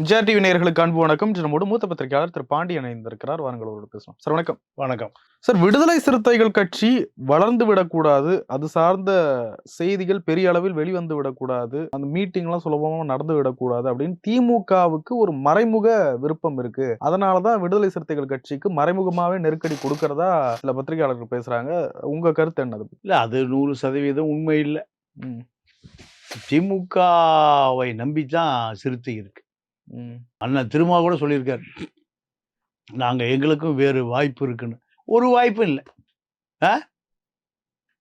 Vijaya TV நேயர்களுக்கு அன்பு வணக்கம். நம்மோடு மூத்த பத்திரிகையாளர் திரு பாண்டியன் இணைந்திருக்கிறார். வாருங்கள் அவரோடு பேசலாம் சார் வணக்கம். வணக்கம். சார் விடுதலை சிறுத்தைகள் கட்சி வளர்ந்து விடக்கூடாது. அது சார்ந்த செய்திகள் பெரிய அளவில் வெளிவந்து விடக்கூடாது. அந்த மீட்டிங்லாம் சுலபமா நடந்து விடக்கூடாது அப்படின்னு திமுகவுக்கு ஒரு மறைமுக விருப்பம் இருக்கு. அதனாலதான் விடுதலை சிறுத்தைகள் கட்சிக்கு மறைமுகமாவே நெருக்கடி கொடுக்கறதா சில பத்திரிகையாளர்கள் பேசுறாங்க. உங்க கருத்து என்னது? இல்லை அது நூறு சதவீதம் உண்மை இல்லை. திமுகவை நம்பி தான் சிறுத்தை இருக்கு. அண்ணன் திருமா கூட சொல்லியிருக்காரு. நாங்கள் எங்களுக்கும் வேறு வாய்ப்பு இருக்குன்னு. ஒரு வாய்ப்பும் இல்லை. ஆ?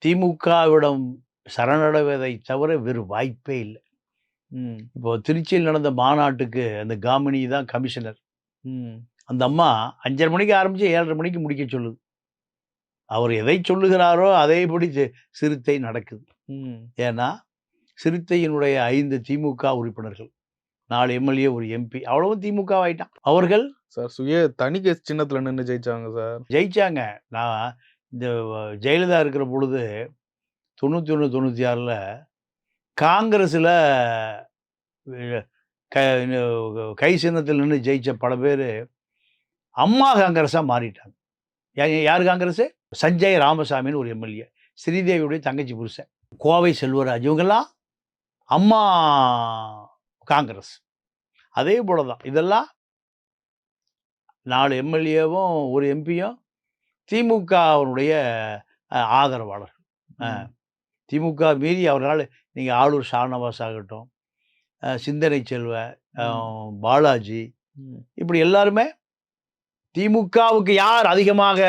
திமுகவிடம் சரணடைவதை தவிர வேறு வாய்ப்பே இல்லை. ம், இப்போ திருச்சியில் நடந்த மாநாட்டுக்கு அந்த காமினி தான் கமிஷனர். ம், அந்த அம்மா அஞ்சரை மணிக்கு ஆரம்பிச்சு ஏழரை மணிக்கு முடிக்க சொல்லுது. அவர் எதை சொல்லுகிறாரோ அதேபடி சிறுத்தை நடக்குது. ம், ஏன்னா சிறுத்தையினுடைய ஐந்து திமுக உறுப்பினர்கள். நாலு எம்எல்ஏ ஒரு எம்பி அவ்வளவும் திமுக ஆயிட்டான் அவர்கள் சார் சுய தனிக்கை சின்னத்துல நின்னு ஜெயிச்சாங்க சார். ஜெயிச்சாங்க. நான் இந்த ஜெயலலிதா இருக்கிற பொழுது தொண்ணூற்றி ஒன்று தொண்ணூற்றி ஆறில் காங்கிரஸில் க சின்னத்தில் நின்று ஜெயிச்ச பல பேர் அம்மா காங்கிரஸாக மாறிட்டாங்க. யார் காங்கிரஸ்? சஞ்சய் ராமசாமின்னு ஒரு எம்எல்ஏ ஸ்ரீதேவியுடைய தங்கச்சி புருஷன் கோவை செல்வராஜ் இவங்கெல்லாம் அம்மா காங்கிரஸ். அதே போல தான். இதெல்லாம் நாலு எம்எல்ஏவும் ஒரு எம்பியும் திமுகவினுடைய ஆதரவாளர் திமுக மீறி அவர்களால் நீங்கள் ஆளூர் ஷானவாஸ் ஆகட்டும் சிந்தனை செல்வ பாலாஜி. இப்படி எல்லாருமே திமுகவுக்கு யார் அதிகமாக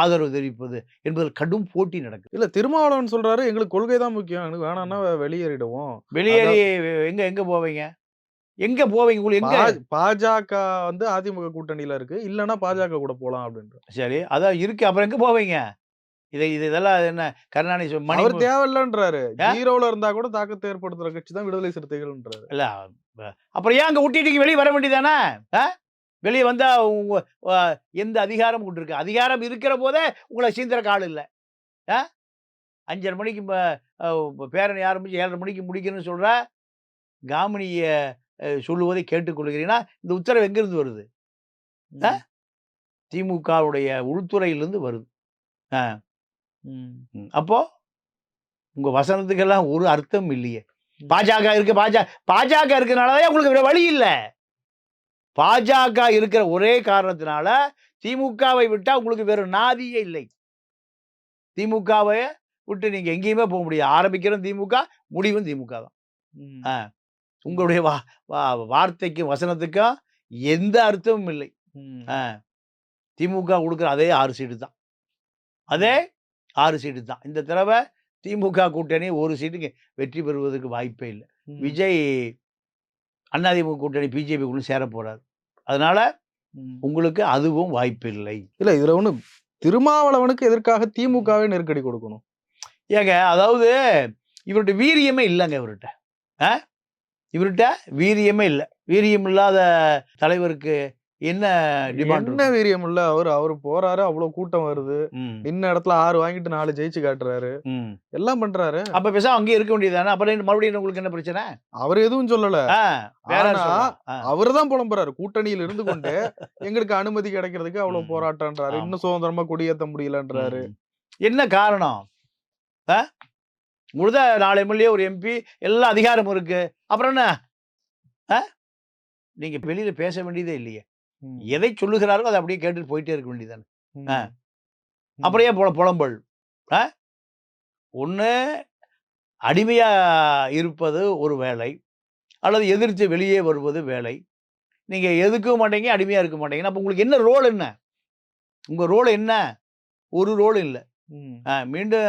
ஆதரவு தெரிவிப்பது என்பதில் கடும் போட்டி நடக்குது. இல்ல திருமாவளவன் சொல்றாரு எங்களுக்கு கொள்கை தான் முக்கியம். எனக்கு வேணாம்னா வெளியேறிடுவோம். வெளியேறி எங்க எங்க போவீங்க? எங்க போவீங்க? உங்களுக்கு எங்க பாஜக வந்து அதிமுக கூட்டணியில இருக்கு. இல்லன்னா பாஜக கூட போலாம் அப்படின்ற சரி அதான் இருக்கு. அப்புறம் எங்க போவீங்க? இதை இது இதெல்லாம் என்ன? கருணாநிதி மணி அவர் தேவையில்லன்றாரு. ஆ? ஜீரோல இருந்தா கூட தாக்கத்தை ஏற்படுத்துற கட்சி தான் விடுதலை சிறுத்தைகள்ன்றாரு. இல்ல அப்புறம் ஏன் அங்க விட்டுட்டு வெளியே வர வேண்டியதானே வெளியே வந்தா உங்க அ, எந்த அதிகாரம் கொண்டிருக்கு அதிகாரம் இருக்கிற போதே உங்களை சீந்திர கால் இல்லை. அஞ்சரை மணிக்கு பேரணி ஆரம்பிச்சு ஏழரை மணிக்கு முடிக்கணும்னு சொல்ற காமினிய சொல்லுவதை கேட்டுக்கொள்கிறீங்கன்னா இந்த உத்தரவு எங்கிருந்து வருது? ஆ? திமுகவுடைய உள்துறையிலிருந்து வருது. ம். ம். அப்போ உங்க வசனத்துக்கெல்லாம் ஒரு அர்த்தம் இல்லையே. பாஜக இருக்கு பாஜக பாஜக இருக்கிறனாலதான் உங்களுக்கு வேற வழி இல்லை. பாஜக இருக்கிற ஒரே காரணத்தினால திமுகவை விட்டா உங்களுக்கு வேற நாதியே இல்லை. திமுகவை விட்டு நீங்க எங்கேயுமே போக முடியாது. ஆரம்பிக்கிறோம் திமுக முடிவும் திமுக தான். உங்களுடைய வா வார்த்தைக்கும் வசனத்துக்கும் எந்த அர்த்தமும் இல்லை. திமுக கொடுக்குற அதே ஆறு சீட்டு தான். அதே ஆறு சீட்டு தான். இந்த தடவை திமுக கூட்டணி ஒரு சீட்டுக்கு வெற்றி பெறுவதற்கு வாய்ப்பே இல்லை. விஜய் அதிமுக கூட்டணி பிஜேபி கூட சேர போறாரு அதனால. உங்களுக்கு அதுவும் வாய்ப்பு இல்லை இல்ல இதுல ஒண்ணு திருமாவளவனுக்கு எதற்காக திமுகவே நெருக்கடி கொடுக்கணும்? ஏங்க அதாவது இவர்கிட்ட வீரியமே இல்லைங்க இவர்கிட்ட ஆ? இவர்கிட்ட வீரியமே இல்லை. வீரியம் இல்லாத தலைவருக்கு என்ன என்ன வீரியம் இல்ல அவர்? அவர் போறாரு அவ்வளவு கூட்டம் வருது. ம். நின்ன இடத்துல ஆறு வாங்கிட்டு நாலு ஜெயிச்சு காட்டுறாரு. எல்லாம் பண்றாரு. அப்ப பேசாம அங்கேயே இருக்க வேண்டியதானே அப்புறம் மறுபடியும் உங்களுக்கு என்ன பிரச்சனை? அவர் எதுவும் சொல்லல. ஆ, அவர்தான் புலம்புறாரு. கூட்டணியில் இருந்து கொண்டு எங்களுக்கு அனுமதி கிடைக்கிறதுக்கு அவ்வளவு. போராட்டம்ன்றாரு. இன்னும் சுதந்திரமா கொடியேத்த முடியலன்றாரு. என்ன காரணம்? முழுத நாலு எம்எல்ஏ ஒரு எம்பி எல்லா அதிகாரமும் இருக்கு. அப்புறம் என்ன? நீங்க வெளியில பேச வேண்டியதே இல்லையே. எதை சொல்லுகிறாரோ அதை அப்படியே கேட்டுட்டு போயிட்டே இருக்க வேண்டியதானே. அப்புறம் புல புலம்பல்? ஒன்று அடிமையா இருப்பது ஒரு வேலை அல்லது எதிர்த்து வெளியே வருவது வேலை. நீங்க எதுக்கவும் மாட்டீங்க அடிமையா இருக்க மாட்டீங்கன்னா அப்போ உங்களுக்கு என்ன ரோல் என்ன? உங்க ரோல் என்ன? ஒரு ரோல் இல்லை. மீண்டும்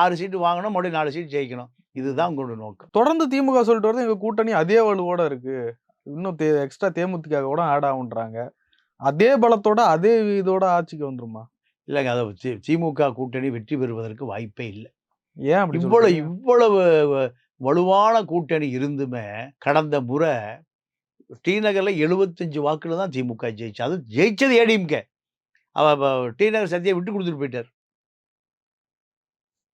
ஆறு சீட்டு வாங்கணும் மறுபடியும் நாலு சீட்டு ஜெயிக்கணும். இதுதான் உங்களோட நோக்கம். தொடர்ந்து திமுக சொல்லிட்டு வருது எங்க கூட்டணி அதே வலுவோட இருக்கு. இன்னும் எக்ஸ்ட்ரா தேமுதிக கூட ஆட் ஆகுன்றாங்க அதே பலத்தோட அதே இதோட ஆட்சிக்கு வந்துருமா? இல்லைங்க அதை தி- திமுக கூட்டணி வெற்றி பெறுவதற்கு வாய்ப்பே இல்லை. ஏன் அப்படி இவ்வளவு? இவ்வளவு வலுவான கூட்டணி இருந்துமே கடந்த முறை டி நகர்ல எழுபத்தஞ்சு வாக்குல தான் திமுக ஜெயிச்சு அது ஜெயிச்சது ஏடிஎம்கே அவ அவ- டி நகர் சத்தியை விட்டு கொடுத்துட்டு போயிட்டார்.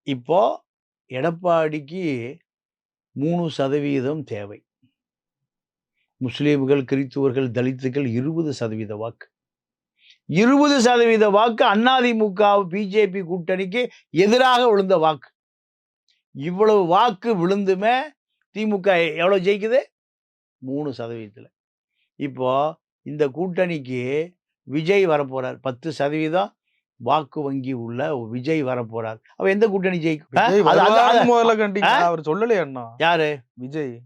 இப்போ எடப்பாடிக்கு மூணு சதவீதம் தேவை. முஸ்லீம்கள் கிறித்துவர்கள் தலித்துகள் இருபது சதவீத வாக்கு. இருபது சதவீத வாக்கு அதிமுக பிஜேபி கூட்டணிக்கு எதிராக விழுந்த வாக்கு. இவ்வளவு வாக்கு விழுந்துமே திமுக எவ்வளோ ஜெயிக்குது? மூணு சதவீதத்தில். இப்போ இந்த கூட்டணிக்கு விஜய் வரப்போறார். பத்து சதவீதம் வாக்கு வங்கி உள்ள விஜய் வரப்போறார். அவ எந்த கூட்டணி ஜெயிக்கும்? முதல்ல கண்டிங்க ஆ? அவர் சொல்லலையா யாரு? விஜய்.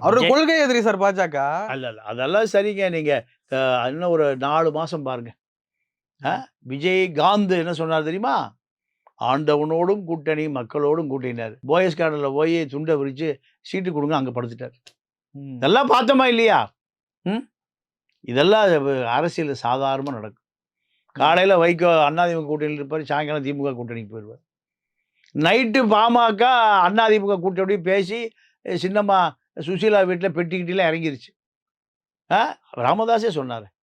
அவரோட கொள்கை எதிரி சார் பாஜக. அல்ல அல்ல. அதெல்லாம் சரிங்க. நீங்க இன்னும் ஒரு நாலு மாசம் பாருங்க. ஆ? விஜய் காந்த் என்ன சொன்னார் தெரியுமா? ஆண்டவனோடும் கூட்டணி மக்களோடும் கூட்டினார். போயஸ் கார்டனில் போய் துண்டை விரிச்சு சீட்டு கொடுங்க அங்கே படுத்துட்டார். இதெல்லாம் பார்த்தோமா இல்லையா? ம்? இதெல்லாம் அரசியல் சாதாரணமாக நடக்கும். காலையில் வைகோ அதிமுக கூட்டணியில் இருப்பார் சாயங்காலம் திமுக கூட்டணிக்கு போயிடுவார். நைட்டு பாமக அதிமுக கூட்டணி பேசி சின்னம்மா சுசீலா வீட்டில் பெட்டிக்கிட்டிலாம் இறங்கிருச்சு. ஆ? ராமதாஸே சொன்னார்.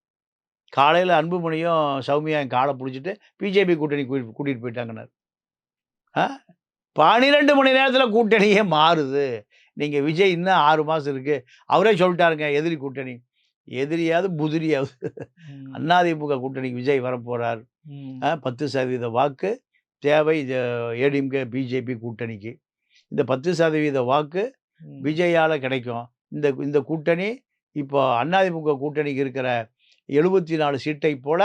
காலையில் அன்புமணியும் சௌமியா என் காலை பிடிச்சிட்டு பிஜேபி கூட்டணி கூட்டி- கூட்டிட்டு போயிட்டாங்கன்னாரு. ஆ? பன்னிரெண்டு மணி நேரத்தில் கூட்டணியே மாறுது. நீங்கள் விஜய் இன்னும் ஆறு மாதம் இருக்குது அவரே சொல்லிட்டாருங்க எதிரி கூட்டணி. எதிரியாவது புதிரியாவது. அதிமுக கூட்டணிக்கு விஜய் வரப்போகிறார். பத்து சதவீத வாக்கு தேவை ஏடிஎம்கே பிஜேபி கூட்டணிக்கு. இந்த பத்து சதவீத வாக்கு. விஜயால் கிடைக்கும். இந்த இந்த கூட்டணி இப்போ அதிமுக கூட்டணிக்கு இருக்கிற எழுபத்தி நாலு சீட்டை போல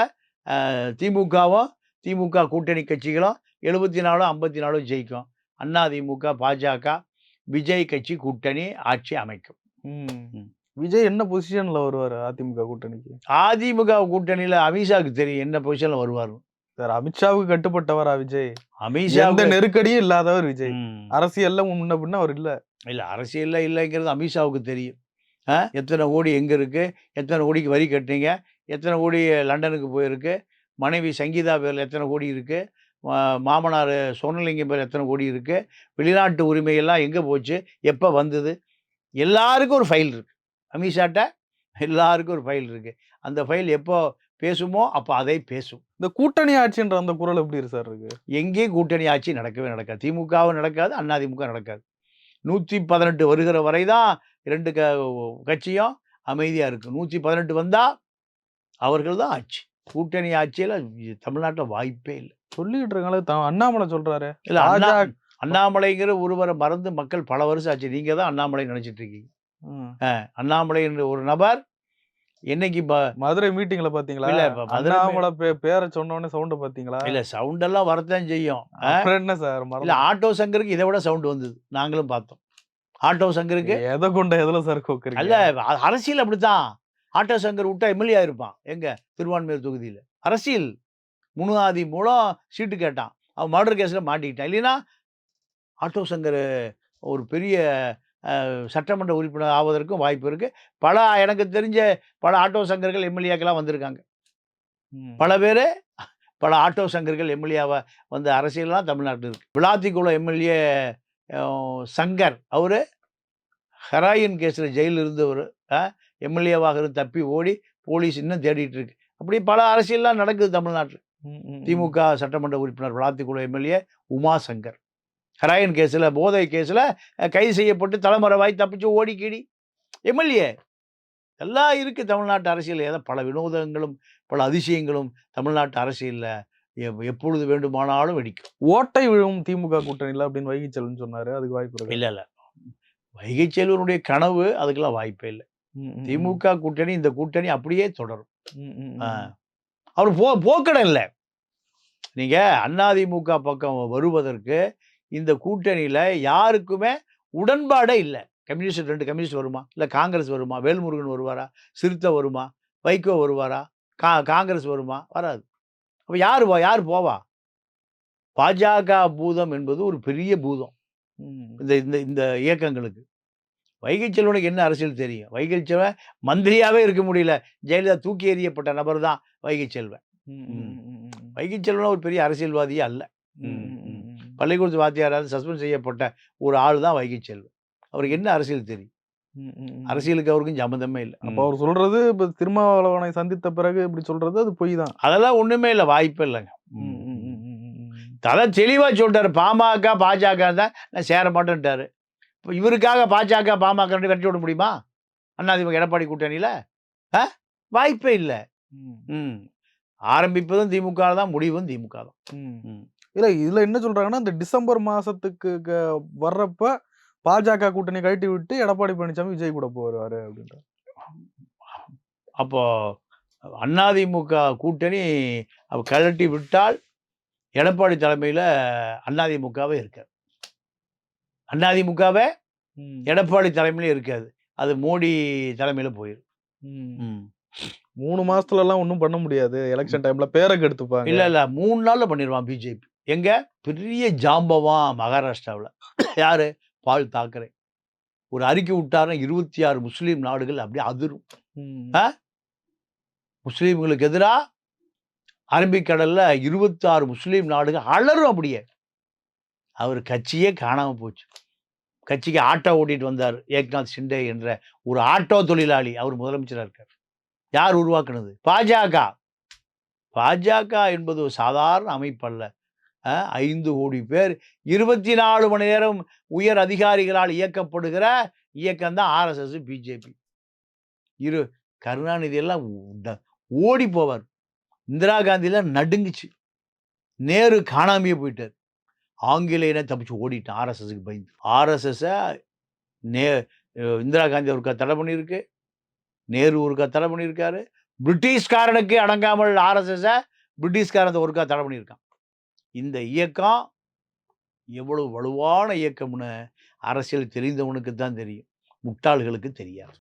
திமுகவும் திமுக கூட்டணி கட்சிகளும் எழுபத்தி நாலும் ஐம்பத்தி நாலும் ஜெயிக்கும். அதிமுக பாஜக விஜய் கட்சி கூட்டணி ஆட்சி அமைக்கும். விஜய் என்ன பொசிஷன்ல வருவாரு அதிமுக கூட்டணிக்கு? அதிமுக கூட்டணியில் அமித்ஷாவுக்கு தெரியும் என்ன பொசிஷனில் வருவார் சார் அமித்ஷாவுக்கு கட்டுப்பட்டவரா விஜய். அமித்ஷா எந்த நெருக்கடியும் இல்லாதவர் விஜய். அரசியல்ல முன்ன பின்ன அவர் இல்ல. இல்லை அரசியலில் இல்லைங்கிறது அமித்ஷாவுக்கு தெரியும். ஆ? எத்தனை கோடி எங்கே இருக்குது எத்தனை கோடிக்கு வரி கட்டினீங்க? எத்தனை கோடி லண்டனுக்கு போயிருக்கு? மனைவி சங்கீதா பேரில் எத்தனை கோடி இருக்குது மாமனார் சொர்ணலிங்கம் பேர் எத்தனை கோடி இருக்குது வெளிநாட்டு உரிமையெல்லாம் எங்கே போச்சு? எப்போ வந்தது? எல்லாருக்கும் ஒரு ஃபைல் இருக்குது அமித்ஷாட்ட எல்லாருக்கும் ஒரு ஃபைல் இருக்குது அந்த ஃபைல் எப்போ பேசுமோ அப்போ அதை பேசும். இந்த கூட்டணி ஆட்சின்ற அந்த குரல் எப்படி இருக்கு சார் இருக்கு? எங்கேயும் கூட்டணி ஆட்சி நடக்கவே நடக்காது. திமுகவும் நடக்காது அதிமுக நடக்காது. நூற்றி பதினெட்டு வருகிற வரை தான் ரெண்டு க கட்சியும் அமைதியாக இருக்குது நூற்றி பதினெட்டு வந்தால் அவர்கள் தான் ஆட்சி. கூட்டணி ஆட்சியில் தமிழ்நாட்டில் வாய்ப்பே இல்லை. சொல்லிட்டு இருக்காங்களே அண்ணாமலை சொல்றாரு. இல்லை அண்ணா அண்ணாமலைங்கிற ஒருவரை மறந்து மக்கள் பல வருஷம் ஆச்சு. நீங்கள் தான் அண்ணாமலை நினச்சிட்டு இருக்கீங்க. அண்ணாமலை என்ற ஒரு நபர் என்னைக்கு மதுரை மீட்டிங்ல பாத்தீங்களா? இல்ல, அண்ணாமலை பேரை சொன்ன உடனே சவுண்ட் பாத்தீங்களா? இல்லை சவுண்டெல்லாம் வரத்தான் செய்யும். என்ன சார் இல்லை ஆட்டோ சங்கருக்கு இதை விட சவுண்டு வந்தது. நாங்களும் பார்த்தோம். ஆட்டோ சங்கருக்கு? எதை கொண்ட எதுல சார் கோக்குறீங்க? அல்ல அ- அரசியல் அப்படித்தான். ஆட்டோ சங்கர் விட்டா எம்எல்ஏ இருப்பான் எங்க? திருவான்மையூர் தொகுதியில். அரசியல். முனுஆதி மூலம் சீட்டு கேட்டான். அவன் மர்டர் கேஸில் மாட்டிக்கிட்டான். இல்லைன்னா ஆட்டோ சங்கர் ஒரு பெரிய சட்டமன்ற உறுப்பினர் ஆவதற்கும் வாய்ப்பு இருக்கு. பல எனக்கு தெரிஞ்ச பல ஆட்டோ சங்கர்கள் எம்எல்ஏக்கெல்லாம் வந்திருக்காங்க. பல பேர் பல ஆட்டோ சங்கர்கள் எம்எல்ஏவை வந்து அரசியல்லாம் தமிழ்நாட்டில் இருக்கு. விளாத்திக்குளம் எம்எல்ஏ சங்கர் அவரு ஹெராயின் கேஸில் ஜெயிலில் இருந்தவர் எம்எல்ஏவாக இருந்து தப்பி ஓடி போலீஸ் இன்னும் தேடிட்டு இருக்கு. அப்படி பல அரசியல்லாம் நடக்குது தமிழ்நாட்டில். திமுக சட்டமன்ற உறுப்பினர் விளாத்திக்குளம் எம்எல்ஏ உமா சங்கர். ஹெராயின் கேஸில் போதை கேஸில் கைது செய்யப்பட்டு தலைமறைவாய் தப்பிச்சு ஓடி கீடி எம்எல்ஏ எல்லாம் இருக்குது தமிழ்நாட்டு அரசியல். ஏதோ பல வினோதங்களும் பல அதிசயங்களும் தமிழ்நாட்டு அரசியலில் எப்பொழுது வேண்டுமானாலும் வெடிக்கும். ஓட்டை விழும் திமுக கூட்டணியில அப்படின்னு வைகை செல்வன் சொன்னாரு. அதுக்கு வாய்ப்பு இல்லை இல்லை. வைகை செல்வனுடைய கனவு அதுக்கெல்லாம் வாய்ப்பே இல்லை. திமுக கூட்டணி இந்த கூட்டணி அப்படியே தொடரும். அவர் போ போக்கடம் இல்லை. நீங்க அதிமுக பக்கம் வருவதற்கு இந்த கூட்டணியில யாருக்குமே உடன்பாடே இல்லை. கம்யூனிஸ்ட் ரெண்டு கம்யூனிஸ்ட் வருமா? இல்லை காங்கிரஸ் வருமா? வேல்முருகன் வருவாரா? சிறுத்தை வருமா? வைகோ வருவாரா? கா காங்கிரஸ் வருமா? வராது. அப்போ யார் வா யார் போவா? பாஜக பூதம் என்பது ஒரு பெரிய பூதம். இந்த இந்த இந்த இயக்கங்களுக்கு. வைகை செல்வனுக்கு என்ன அரசியல் தெரியும்? வைகை செல்வன் மந்திரியாவே இருக்க முடியல. ஜெயலலிதா தூக்கி எறியப்பட்ட நபர் தான் வைகை செல்வன். வைகை செல்வன் ஒரு பெரிய அரசியல்வாதியே அல்ல. பள்ளிக்கூடத்து வாத்தியாராவது சஸ்பெண்ட் செய்யப்பட்ட ஒரு ஆள் தான் வைகை செல்வன். அவருக்கு என்ன அரசியல் தெரியும். அரசியலுக்கு அவருக்கும் சம்மந்தமே இல்லை. அப்ப அவர் சொல்றது இப்ப திருமாவளவனை சந்தித்த பிறகு இப்படி சொல்றது அது பொய் தான். அதெல்லாம் ஒண்ணுமே இல்லை வாய்ப்பே இல்லைங்க. தலை தெளிவா சொல்லிட்டாரு பாமக பாஜக தான் நான் சேர மாட்டேன்ட்டாரு. இப்போ இவருக்காக பாஜக பாமக கட்டி விட முடியுமா? அதிமுக எடப்பாடி கூட்டணியில்? ஆ? வாய்ப்பே இல்லை. ம், ஆரம்பிப்பதும் திமுக தான் முடிவும் திமுக தான். ம். ம். இல்ல இதுல என்ன சொல்றாங்கன்னா இந்த டிசம்பர் மாசத்துக்கு க- வர்றப்ப பாஜக கூட்டணி கழட்டி விட்டு எடப்பாடி பழனிசாமி விஜய் கூட போவாரு அப்படின்ற அப்போ அதிமுக கூட்டணி கழட்டி விட்டால் எடப்பாடி தலைமையில் அதிமுகவே இருக்காது. அதிமுகவே எடப்பாடி தலைமையில இருக்காது. அது மோடி தலைமையில் போயிடும் ம். ம். மூணு மாசத்துல எல்லாம் ஒண்ணும் பண்ண முடியாது. எலெக்ஷன் டைம்ல பேரை கெடுத்துப்பாங்க. இல்ல இல்ல மூணு நாள்ல பண்ணிடுவான் பிஜேபி. எங்க? பெரிய ஜாம்பவான் மகாராஷ்டிராவில். யாரு? பால் தாக்கரே. ஒரு அறிக்கை விட்டாருன்னா இருபத்தி ஆறு முஸ்லீம் நாடுகள் அப்படியே அதிரும்? முஸ்லீம்களுக்கு எதிராக அரபிக்கடல்ல இருபத்தி ஆறு முஸ்லீம் நாடுகள் அலறும் அப்படியே. அவர் கட்சியே காணாம போச்சு. கட்சிக்கு ஆட்டோ ஓட்டிட்டு வந்தார். ஏக்நாத் ஷிண்டே என்ற ஒரு ஆட்டோ தொழிலாளி. அவர் முதலமைச்சராக இருக்கார். யார் உருவாக்குனது? பாஜக. பாஜக என்பது ஒரு சாதாரண அமைப்பல்ல. ஐந்து கோடி பேர். இருபத்தி நாலு மணி நேரம் உயர் அதிகாரிகளால் இயக்கப்படுகிற இயக்கம் தான் ஆர்எஸ்எஸ் பிஜேபி. இரு கருணாநிதி எல்லாம் ஓடி போவார். இந்திரா காந்திலாம் நடுங்குச்சு. நேரு காணாமையே போயிட்டார். ஆங்கிலேயனை தப்பிச்சு ஓடிட்டான். ஆர்எஸ்எஸ்க்கு பயந்து. ஆர்எஸ்எஸ்ஸை நே இந்திரா காந்தி ஒருக்கா தடை பண்ணியிருக்கு. நேரு ஒருக்கா தடை பண்ணியிருக்காரு. பிரிட்டிஷ்காரனுக்கு அடங்காமல் ஆர்எஸ்எஸ்ஸை பிரிட்டிஷ்காரன் ஒருக்கா தடை பண்ணியிருக்கான். இந்த இயக்கம் எவ்வளவு வலுவான இயக்கம்னு அரசியல் தெரிந்தவனுக்கு தான் தெரியும். முட்டாள்களுக்கு தெரியாது.